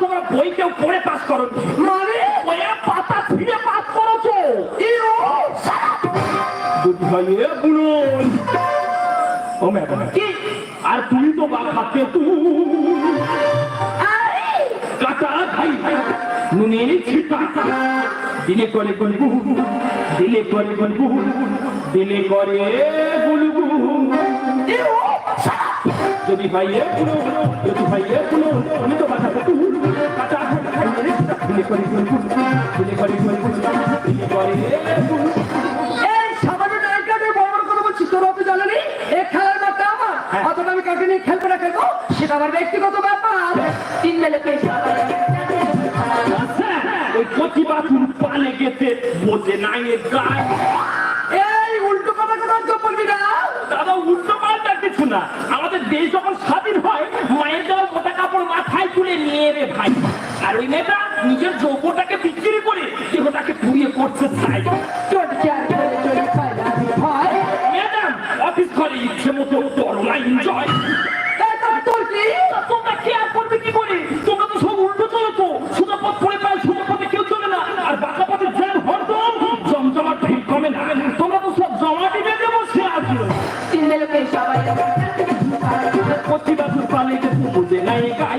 তোমরা বই কেউ পড়ে পাস করো মানে বইয়ে পাতা ছিঁড়ে পাস করেছ। ভাইয়ে বুলুন ও ম্যাডাম। কি? আর তুমি তো বা খাতে কাটা খাই। নুনের ছিটা। দিলে করে গলবু দিলে করে গলবু দিলে করে গুলবু যদি ভাইয়ে পুলো যদি ভাইয়ে পুলো আমি তো বাধা এই সামান্য নায়িকা বড় বড় কথা বলছিস তোর অত জানানি এই খেলার মাঠটা আমার। হ্যাঁ। অতটা আমি কাকে নিয়ে খেলব না খেলব সেটা আমার ব্যক্তিগত ব্যাপার। তিন বেলে পেয়েছি ওই কচি বাছুর পালে গেছে বোঝে নাই গায়ে। এই উল্টো কথা কথা বলবি না। দাদা উল্টো পাল্টা কিছু না। আমাদের দেশ যখন নিজের যৌবটাকে বিক্রি করে দেহটাকে পুড়িয়ে করতে চাই। ম্যাডাম অফিস ঘরে ইচ্ছে মতো করো না এনজয় তোমরা কেয়ার করবে কি করে? তোমরা তো সব উল্টো চলেছো। সোজা পথ পড়ে পায় সোজা পথে কেউ চলে না। আর বাঁকা পথে জ্যাম হরদম জমজমাট ভিড় কমে না। তোমরা তো সব পালে বুঝে নাই গাই।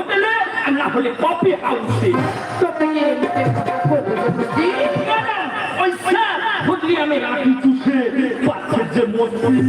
হলে কফি হাউসে। ওই স্যার আমি রাখি চুষে। বাচ্চার যে মজবুত